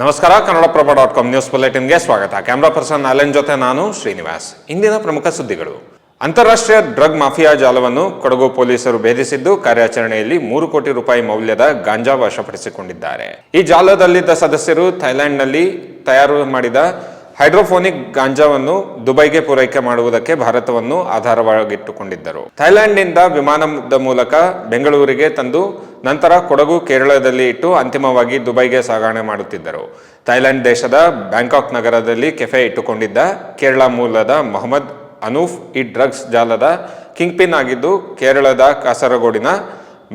ನಮಸ್ಕಾರ, Kannadaprabha dot com news ಬುಲೆಟಿನ್ಗೆ ಸ್ವಾಗತ. ಕ್ಯಾಮ್ರಾ ಪರ್ಸನ್ ಅಲೆನ್ ಜೊತೆ ನಾನು ಶ್ರೀನಿವಾಸ್. ಇಂದಿನ ಪ್ರಮುಖ ಸುದ್ದಿಗಳು. ಅಂತಾರಾಷ್ಟ್ರೀಯ ಡ್ರಗ್ ಮಾಫಿಯಾ ಜಾಲವನ್ನು ಕೊಡಗು ಪೊಲೀಸರು ಭೇದಿಸಿದ್ದು, ಕಾರ್ಯಾಚರಣೆಯಲ್ಲಿ ಮೂರು ಕೋಟಿ ರೂಪಾಯಿ ಮೌಲ್ಯದ ಗಾಂಜಾ ವಶಪಡಿಸಿಕೊಂಡಿದ್ದಾರೆ. ಈ ಜಾಲದಲ್ಲಿದ್ದ ಸದಸ್ಯರು ಥೈಲ್ಯಾಂಡ್ನಲ್ಲಿ ತಯಾರು ಮಾಡಿದ ಹೈಡ್ರೋಫೋನಿಕ್ ಗಾಂಜಾವನ್ನು ದುಬೈಗೆ ಪೂರೈಕೆ ಮಾಡುವುದಕ್ಕೆ ಭಾರತವನ್ನು ಆಧಾರವಾಗಿಟ್ಟುಕೊಂಡಿದ್ದರು. ಥೈಲ್ಯಾಂಡ್ನಿಂದ ವಿಮಾನದ ಮೂಲಕ ಬೆಂಗಳೂರಿಗೆ ತಂದು ನಂತರ ಕೊಡಗು, ಕೇರಳದಲ್ಲಿ ಇಟ್ಟು ಅಂತಿಮವಾಗಿ ದುಬೈಗೆ ಸಾಗಣೆ ಮಾಡುತ್ತಿದ್ದರು. ಥೈಲ್ಯಾಂಡ್ ದೇಶದ ಬ್ಯಾಂಕಾಕ್ ನಗರದಲ್ಲಿ ಕೆಫೆ ಇಟ್ಟುಕೊಂಡಿದ್ದ ಕೇರಳ ಮೂಲದ ಮೊಹಮ್ಮದ್ ಅನೂಫ್ ಈ ಡ್ರಗ್ಸ್ ಜಾಲದ ಕಿಂಗ್ ಪಿನ್ ಆಗಿದ್ದು, ಕೇರಳದ ಕಾಸರಗೋಡಿನ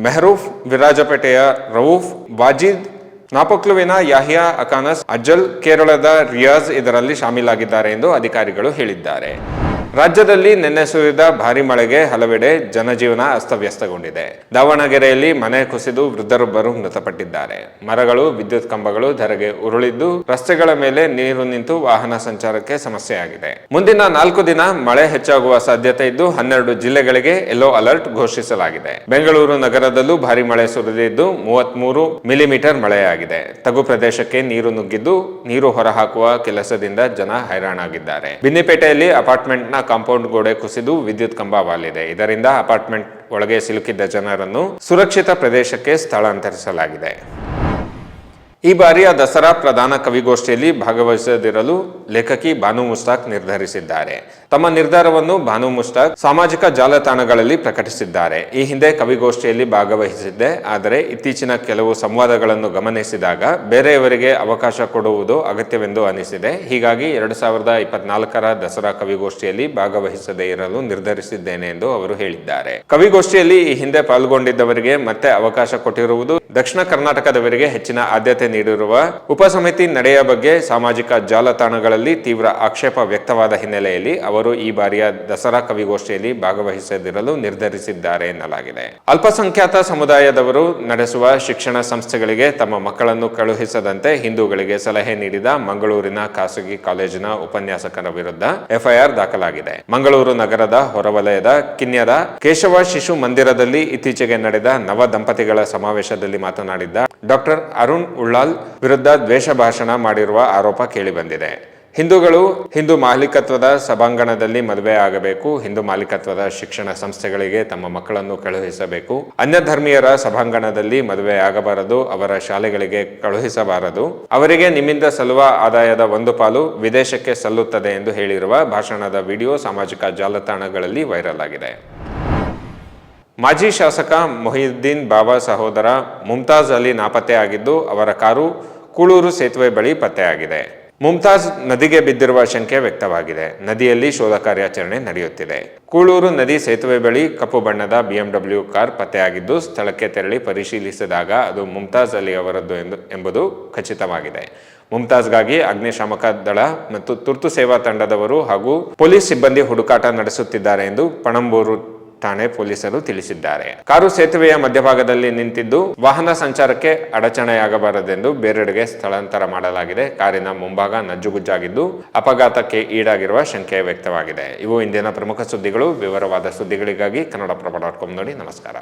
ಮೆಹರೂಫ್ ವಿರಾಜಪೇಟೆಯ ರವೂಫ್ ವಾಜಿದ್ ನಾಪಕ್ಲುವಿನ ಯಾಹಿಯಾ ಅಕಾನಸ್ ಅಜ್ಜಲ್ ಕೇರಳದ ರಿಯಾಜ್ ಇದರಲ್ಲಿ ಶಾಮೀಲಾಗಿದ್ದಾರೆ ಎಂದು ಅಧಿಕಾರಿಗಳು ಹೇಳಿದ್ದಾರೆ. ರಾಜ್ಯದಲ್ಲಿ ನಿನ್ನೆ ಸುರಿದ ಭಾರಿ ಮಳೆಗೆ ಹಲವೆಡೆ ಜನಜೀವನ ಅಸ್ತವ್ಯಸ್ತಗೊಂಡಿದೆ. ದಾವಣಗೆರೆಯಲ್ಲಿ ಮನೆ ಕುಸಿದು ವೃದ್ಧರೊಬ್ಬರು ಮೃತಪಟ್ಟಿದ್ದಾರೆ. ಮರಗಳು, ವಿದ್ಯುತ್ ಕಂಬಗಳು ಧರೆಗೆ ಉರುಳಿದ್ದು ರಸ್ತೆಗಳ ಮೇಲೆ ನೀರು ನಿಂತು ವಾಹನ ಸಂಚಾರಕ್ಕೆ ಸಮಸ್ಯೆಯಾಗಿದೆ. ಮುಂದಿನ ನಾಲ್ಕು ದಿನ ಮಳೆ ಹೆಚ್ಚಾಗುವ ಸಾಧ್ಯತೆ ಇದ್ದು ಹನ್ನೆರಡು ಜಿಲ್ಲೆಗಳಿಗೆ ಯೆಲ್ಲೋ ಅಲರ್ಟ್ ಘೋಷಿಸಲಾಗಿದೆ. ಬೆಂಗಳೂರು ನಗರದಲ್ಲೂ ಭಾರಿ ಮಳೆ ಸುರಿದಿದ್ದು ಮೂವತ್ಮೂರು ಮಿಲಿಮೀಟರ್ ಮಳೆಯಾಗಿದೆ. ತಗ್ಗು ಪ್ರದೇಶಕ್ಕೆ ನೀರು ನುಗ್ಗಿದ್ದು ನೀರು ಹೊರಹಾಕುವ ಕೆಲಸದಿಂದ ಜನ ಹೈರಾಣಾಗಿದ್ದಾರೆ. ಬಿನ್ನಿಪೇಟೆಯಲ್ಲಿ ಅಪಾರ್ಟ್ಮೆಂಟ್ನ ಕಾಂಪೌಂಡ್ ಗೋಡೆ ಕುಸಿದು ವಿದ್ಯುತ್ ಕಂಬ ವಾಲಿದೆ. ಇದರಿಂದ ಅಪಾರ್ಟ್ಮೆಂಟ್ ಒಳಗೆ ಸಿಲುಕಿದ್ದ ಜನರನ್ನು ಸುರಕ್ಷಿತ ಪ್ರದೇಶಕ್ಕೆ ಸ್ಥಳಾಂತರಿಸಲಾಗಿದೆ. ಈ ಬಾರಿಯ ದಸರಾ ಪ್ರಧಾನ ಕವಿಗೋಷ್ಠಿಯಲ್ಲಿ ಭಾಗವಹಿಸದಿರಲು ಲೇಖಕಿ ಬಾನು ಮುಸ್ತಾಕ್ ನಿರ್ಧರಿಸಿದ್ದಾರೆ. ತಮ್ಮ ನಿರ್ಧಾರವನ್ನು ಬಾನು ಮುಸ್ತಾಕ್ ಸಾಮಾಜಿಕ ಜಾಲತಾಣಗಳಲ್ಲಿ ಪ್ರಕಟಿಸಿದ್ದಾರೆ. ಈ ಹಿಂದೆ ಕವಿಗೋಷ್ಠಿಯಲ್ಲಿ ಭಾಗವಹಿಸಿದ್ದೆ, ಆದರೆ ಇತ್ತೀಚಿನ ಕೆಲವು ಸಂವಾದಗಳನ್ನು ಗಮನಿಸಿದಾಗ ಬೇರೆಯವರಿಗೆ ಅವಕಾಶ ಕೊಡುವುದು ಅಗತ್ಯವೆಂದು ಅನಿಸಿದೆ. ಹೀಗಾಗಿ ಎರಡು ಸಾವಿರದ ಇಪ್ಪತ್ನಾಲ್ಕರ ದಸರಾ ಕವಿಗೋಷ್ಠಿಯಲ್ಲಿ ಭಾಗವಹಿಸದೇ ಇರಲು ನಿರ್ಧರಿಸಿದ್ದೇನೆ ಎಂದು ಅವರು ಹೇಳಿದ್ದಾರೆ. ಕವಿಗೋಷ್ಠಿಯಲ್ಲಿ ಈ ಹಿಂದೆ ಪಾಲ್ಗೊಂಡಿದ್ದವರಿಗೆ ಮತ್ತೆ ಅವಕಾಶ ಕೊಟ್ಟಿರುವುದು ದಕ್ಷಿಣ ಕರ್ನಾಟಕದವರಿಗೆ ಹೆಚ್ಚಿನ ಆದ್ಯತೆ ನೀಡಿರುವ ಉಪಸಮಿತಿ ನಡೆಯ ಬಗ್ಗೆ ಸಾಮಾಜಿಕ ಜಾಲತಾಣಗಳಲ್ಲಿ ತೀವ್ರ ಆಕ್ಷೇಪ ವ್ಯಕ್ತವಾದ ಹಿನ್ನೆಲೆಯಲ್ಲಿ ಅವರು ಈ ಬಾರಿಯ ದಸರಾ ಕವಿಗೋಷ್ಠಿಯಲ್ಲಿ ಭಾಗವಹಿಸದಿರಲು ನಿರ್ಧರಿಸಿದ್ದಾರೆ ಎನ್ನಲಾಗಿದೆ. ಅಲ್ಪಸಂಖ್ಯಾತ ಸಮುದಾಯದವರು ನಡೆಸುವ ಶಿಕ್ಷಣ ಸಂಸ್ಥೆಗಳಿಗೆ ತಮ್ಮ ಮಕ್ಕಳನ್ನು ಕಳುಹಿಸದಂತೆ ಹಿಂದೂಗಳಿಗೆ ಸಲಹೆ ನೀಡಿದ ಮಂಗಳೂರಿನ ಖಾಸಗಿ ಕಾಲೇಜಿನ ಉಪನ್ಯಾಸಕರ ವಿರುದ್ಧ ಎಫ್ಐಆರ್ ದಾಖಲಾಗಿದೆ. ಮಂಗಳೂರು ನಗರದ ಹೊರವಲಯದ ಕಿನ್ಯದ ಕೇಶವ ಶಿಶು ಮಂದಿರದಲ್ಲಿ ಇತ್ತೀಚೆಗೆ ನಡೆದ ನವ ದಂಪತಿಗಳ ಸಮಾವೇಶದಲ್ಲಿ ಮಾತನಾಡಿದ್ದ ಡಾಕ್ಟರ್ ಅರುಣ್ ಉಳ್ಳಾಲ್ ವಿರುದ್ಧ ದ್ವೇಷ ಭಾಷಣ ಮಾಡಿರುವ ಆರೋಪ ಕೇಳಿಬಂದಿದೆ ಹಿಂದೂಗಳು ಹಿಂದೂ ಮಾಲೀಕತ್ವದ ಸಭಾಂಗಣದಲ್ಲಿ ಮದುವೆ ಆಗಬೇಕು, ಹಿಂದೂ ಮಾಲೀಕತ್ವದ ಶಿಕ್ಷಣ ಸಂಸ್ಥೆಗಳಿಗೆ ತಮ್ಮ ಮಕ್ಕಳನ್ನು ಕಳುಹಿಸಬೇಕು. ಅನ್ಯ ಧರ್ಮೀಯರ ಸಭಾಂಗಣದಲ್ಲಿ ಮದುವೆ ಆಗಬಾರದು, ಅವರ ಶಾಲೆಗಳಿಗೆ ಕಳುಹಿಸಬಾರದು. ಅವರಿಗೆ ನಿಮ್ಮಿಂದ ಸಲ್ಲುವ ಆದಾಯದ ಒಂದು ಪಾಲು ವಿದೇಶಕ್ಕೆ ಸಲ್ಲುತ್ತದೆ ಎಂದು ಹೇಳಿರುವ ಭಾಷಣದ ವಿಡಿಯೋ ಸಾಮಾಜಿಕ ಜಾಲತಾಣಗಳಲ್ಲಿ ವೈರಲ್ ಆಗಿದೆ. ಮಾಜಿ ಶಾಸಕ ಮೊಹಿಯುದ್ದೀನ್ ಬಾಬಾ ಸಹೋದರ ಮುಮ್ತಾಜ್ ಅಲಿ ನಾಪತ್ತೆಯಾಗಿದ್ದು, ಅವರ ಕಾರು ಕೂಳೂರು ಸೇತುವೆ ಬಳಿ ಪತ್ತೆಯಾಗಿದೆ. ಮುಮ್ತಾಜ್ ನದಿಗೆ ಬಿದ್ದಿರುವ ಶಂಕೆ ವ್ಯಕ್ತವಾಗಿದೆ. ನದಿಯಲ್ಲಿ ಶೋಧ ಕಾರ್ಯಾಚರಣೆ ನಡೆಯುತ್ತಿದೆ. ಕೂಳೂರು ನದಿ ಸೇತುವೆ ಬಳಿ ಕಪ್ಪು ಬಣ್ಣದ ಬಿಎಂಡಬ್ಲ್ಯೂ ಕಾರ್ ಪತ್ತೆಯಾಗಿದ್ದು, ಸ್ಥಳಕ್ಕೆ ತೆರಳಿ ಪರಿಶೀಲಿಸಿದಾಗ ಅದು ಮುಮ್ತಾಜ್ ಅಲಿ ಅವರದ್ದು ಎಂದು, ಎಂಬುದು ಖಚಿತವಾಗಿದೆ. ಮುಮ್ತಾಜ್ಗಾಗಿ ಅಗ್ನಿಶಾಮಕ ದಳ ಮತ್ತು ತುರ್ತು ಸೇವಾ ತಂಡದವರು ಹಾಗೂ ಪೊಲೀಸ್ ಸಿಬ್ಬಂದಿ ಹುಡುಕಾಟ ನಡೆಸುತ್ತಿದ್ದಾರೆ ಎಂದು ಪಣಂಬೂರು ಠಾಣೆ ಪೊಲೀಸರು ತಿಳಿಸಿದ್ದಾರೆ. ಕಾರು ಸೇತುವೆಯ ಮಧ್ಯಭಾಗದಲ್ಲಿ ನಿಂತಿದ್ದು ವಾಹನ ಸಂಚಾರಕ್ಕೆ ಅಡಚಣೆಯಾಗಬಾರದೆಂದು ಬೇರೆಡೆಗೆ ಸ್ಥಳಾಂತರ ಮಾಡಲಾಗಿದೆ. ಕಾರಿನ ಮುಂಭಾಗ ನಜ್ಜುಗುಜ್ಜಾಗಿದ್ದು ಅಪಘಾತಕ್ಕೆ ಈಡಾಗಿರುವ ಶಂಕೆ ವ್ಯಕ್ತವಾಗಿದೆ. ಇವು ಇಂದಿನ ಪ್ರಮುಖ ಸುದ್ದಿಗಳು. ವಿವರವಾದ ಸುದ್ದಿಗಳಿಗಾಗಿ ಕನ್ನಡಪ್ರಭ ಡಾಟ್ ಕಾಮ್ ನೋಡಿ ನಮಸ್ಕಾರ.